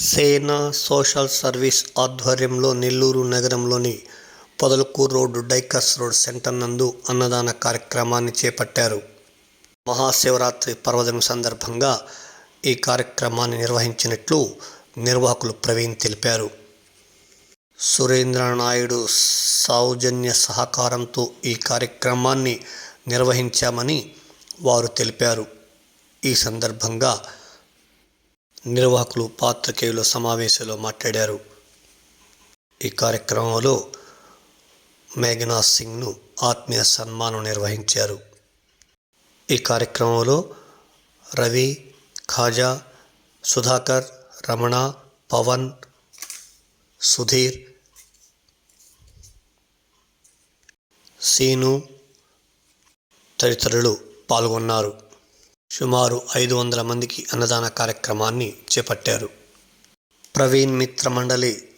సేన social service ఆధ్వర్యంలో నెల్లూరు నగరంలోని Podalakuru road Dykes road centre నందు అన్నదాన కార్యక్రమాన్ని చేపట్టారు. మహాశివరాత్రి పర్వదినం సందర్భంగా ఈ కార్యక్రమాన్ని నిర్వహించినట్లు నిర్వాహకులు ప్రవీణ్ తెలిపారు. సురేంద్ర నాయుడు సౌజన్య సహకారంతో ఈ కార్యక్రమాన్ని నిర్వహించామని వారు తెలిపారు. ఈ సందర్భంగా నిర్వాహకులు పాత్రికేయుల సమావేశంలో మాట్లాడారు. ఈ కార్యక్రమంలో మేఘనా సింగ్ను ఆత్మీయ సన్మానం నిర్వహించారు. ఈ కార్యక్రమంలో రవి ఖాజా సుధాకర్ రమణ పవన్ సుధీర్ సీను తదితరులు పాల్గొన్నారు. సుమారు ఐదు వందల మందికి అన్నదాన కార్యక్రమాన్ని చేపట్టారు. ప్రవీణ్ మిత్ర మండలి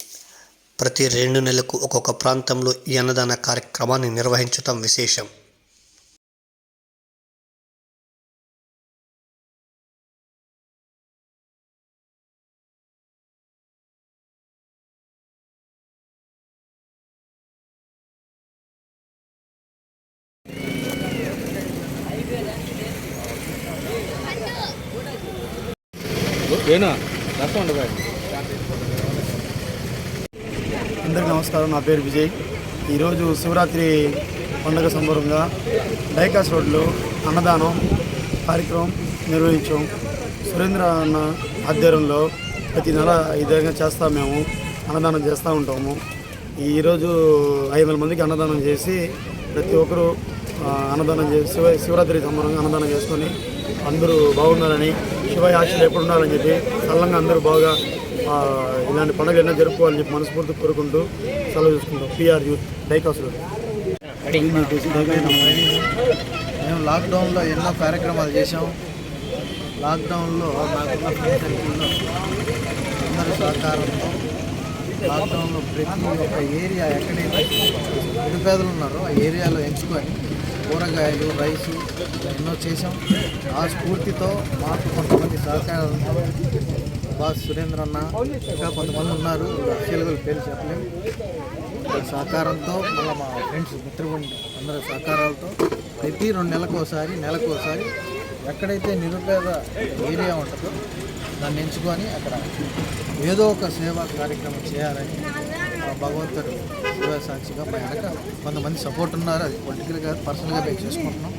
ప్రతి రెండు నెలలకు ఒక్కొక్క ప్రాంతంలో ఈ అన్నదాన కార్యక్రమాన్ని నిర్వహించటం విశేషం. ఏనా రసం ఉండదు అందరికీ నమస్కారం నా పేరు విజయ్. ఈరోజు శివరాత్రి పండుగ సందర్భంగా డైకాస్ రోడ్లో అన్నదానం కార్యక్రమం నిర్వహించాం. సురేంద్ర అన్న ఆధ్వర్యంలో ప్రతి నెల ఈ విధంగా చేస్తాం మేము అన్నదానం చేస్తూ ఉంటాము. ఈరోజు ఐదు వందల మందికి అన్నదానం చేసి ప్రతి ఒక్కరూ అన్నదానం చేసి శివ శివరాత్రి సంబరంగా అన్నదానం చేసుకొని అందరూ బాగున్నారని శివయాశలు ఆశలు ఎప్పుడు ఉండాలని చెప్పి చల్లంగా అందరూ బాగా ఇలాంటి పండుగలు ఎన్నో జరుపుకోవాలని చెప్పి మనస్ఫూర్తి కోరుకుంటూ సెలవు చూసుకుంటాం. పిఆర్ యూత్ డైకాస్ మేము లాక్డౌన్లో ఎన్నో కార్యక్రమాలు చేసాం లాక్డౌన్లో నాకున్న ఫ్రెండ్ సర్కిల్లో అందరి సహకారంతో లాక్డౌన్లో ప్రతి ఒక్క ఏరియా ఎక్కడైతే నిరుపేదలు ఉన్నారో ఆ ఏరియాలో ఎంచుకొని కూరగాయలు రైసు ఎన్నో చేశాం. ఆ స్ఫూర్తితో మాకు కొంతమంది సహకారంతో బాస్ సురేంద్ర అన్న ఇంకా కొంతమంది ఉన్నారు. తెలుగులు పేరు చెప్పలేము సహకారంతో మళ్ళీ మా ఫ్రెండ్స్ మిత్రబృంది అందరి సహకారాలతో ప్రతి రెండు నెలకోసారి నెలకోసారి ఎక్కడైతే నిరుపేద ఏరియా ఉంటుందో దాన్ని ఎంచుకొని అక్కడ ఏదో ఒక సేవా కార్యక్రమం చేయాలని భగవంతుడు శివ సాక్షిగా మా వెనక కొంతమంది సపోర్ట్ ఉన్నారు. అది పొలిటికల్గా పర్సనల్గా మేము చేసుకుంటున్నాం.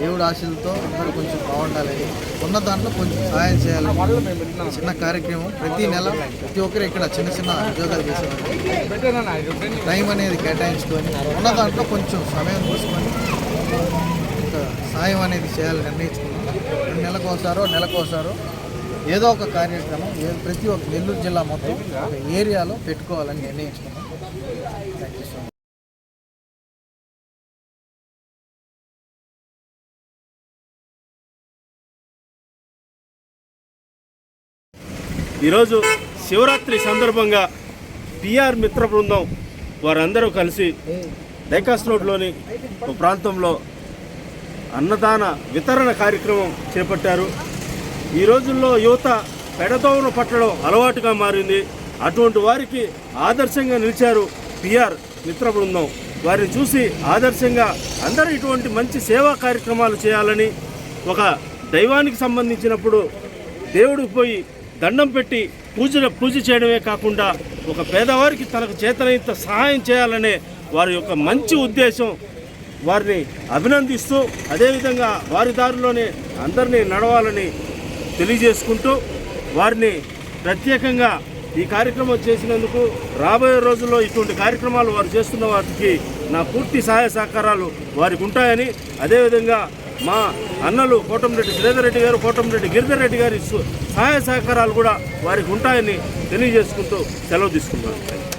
దేవుడు ఆశలతో అందరూ కొంచెం బాగుండాలని ఉన్న దాంట్లో కొంచెం సహాయం చేయాలని చిన్న కార్యక్రమం ప్రతి నెల ప్రతి ఒక్కరు ఇక్కడ చిన్న చిన్న ఉద్యోగాలు చేసేవాళ్ళు. టైం అనేది కేటాయించుకొని ఉన్న దాంట్లో కొంచెం సమయం తీసుకొని ఒక సాయం అనేది చేయాలని నిర్ణయించుకున్నాం రెండు నెలకు ఒకసారో నెలకు ఒకసారో ఏదో ఒక కార్యక్రమం ప్రతి ఒక్క నెల్లూరు జిల్లా మొత్తం ఒక ఏరియాలో పెట్టుకోవాలని నిర్ణయించుకున్నాం. థ్యాంక్ యూ సో మచ్ ఈరోజు శివరాత్రి సందర్భంగా పిఆర్ మిత్ర బృందం వారందరూ కలిసి డైకాస్ రోడ్లోని ఒక ప్రాంతంలో అన్నదాన వితరణ కార్యక్రమం చేపట్టారు. ఈ రోజుల్లో యువత పెడతోవన పట్టడం అలవాటుగా మారింది. అటువంటి వారికి ఆదర్శంగా నిలిచారు పిఆర్ మిత్ర బృందం వారిని చూసి ఆదర్శంగా అందరూ ఇటువంటి మంచి సేవా కార్యక్రమాలు చేయాలని ఒక దైవానికి సంబంధించినప్పుడు దేవుడికి పోయి దండం పెట్టి పూజ పూజ చేయడమే కాకుండా ఒక పేదవారికి తనకు చేతనైనంత సహాయం చేయాలనే వారి యొక్క మంచి ఉద్దేశం వారిని అభినందిస్తూ అదేవిధంగా వారి దారిలోనే అందరినీ నడవాలని తెలియజేసుకుంటూ వారిని ప్రత్యేకంగా ఈ కార్యక్రమం చేసినందుకు రాబోయే రోజుల్లో ఇటువంటి కార్యక్రమాలు వారు చేస్తున్న వారికి నా పూర్తి సహాయ సహకారాలు వారికి ఉంటాయని అదేవిధంగా మా అన్నలు కోటంరెడ్డి శ్రీధర్ రెడ్డి గారు కోటంరెడ్డి గిరిధర్ రెడ్డి గారి సహాయ సహకారాలు కూడా వారికి ఉంటాయని తెలియజేసుకుంటూ సెలవు తీసుకున్నాను